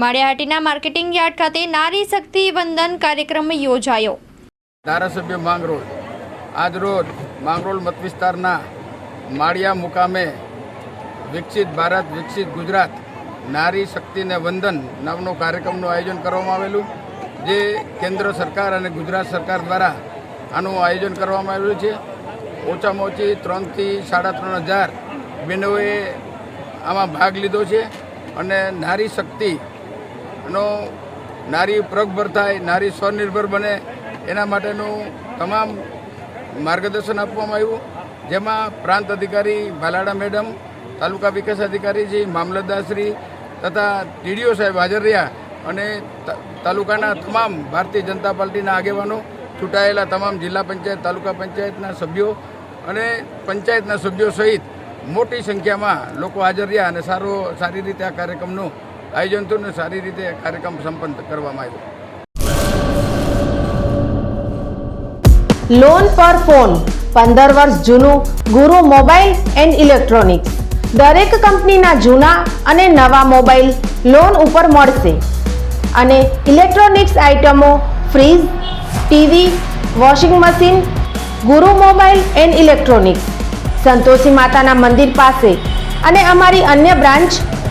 Maliya Hatina marketing yard ખાતે નારી શક્તિ વંદન કાર્યક્રમ યોજાયો. ધારાસભ્ય માંગરોળ. આજ રોજ માંગરોળ મતવિસ્તારના માળિયા મુકામે વિકસિત ભારત, વિકસિત ગુજરાત નારી શક્તિને વંદન નામનો કાર્યક્રમનું આયોજન કરવામાં આવેલું, જે કેન્દ્ર સરકાર અને ગુજરાત સરકાર દ્વારા આનું આયોજન કરવામાં આવેલું છે. ઓછામાં ઓછી ત્રણથી સાડા ત્રણ હજાર બહેનોએ આમાં ભાગ લીધો છે અને નારી શક્તિ નો નારી પ્રગભર થાય, નારી સ્વનિર્ભર બને, એના માટેનું તમામ માર્ગદર્શન આપવામાં આવ્યું. જેમાં પ્રાંત અધિકારી ભાલાડા મેડમ, તાલુકા વિકાસ અધિકારીજી મામલતદારશ્રી તથા ટીડીઓ સાહેબ હાજર રહ્યા અને તાલુકાના તમામ ભારતીય જનતા પાર્ટીના આગેવાનો ચૂંટાયેલા તમામ જિલ્લા પંચાયત, તાલુકા પંચાયતના સભ્યો અને પંચાયતના સભ્યો સહિત મોટી સંખ્યામાં લોકો હાજર રહ્યા અને સારો, સારી રીતે આ કાર્યક્રમનું આયોજન થયું અને સારી રીતે કાર્યક્રમ સંપન્ન કરવામાં આવ્યો. લોન પર ફોન પંદર વર્ષ જૂનું ગુરુ મોબાઈલ એન્ડ ઇલેક્ટ્રોનિક્સ. દરેક કંપનીના જૂના અને નવા મોબાઈલ લોન ઉપર મળશે. અને ઇલેક્ટ્રોનિક્સ આઇટમો fridge, TV, washing machine, Guru mobile and electronics. Santoshi માતાના મંદિર પાસે. અને અમારી અન્ય branch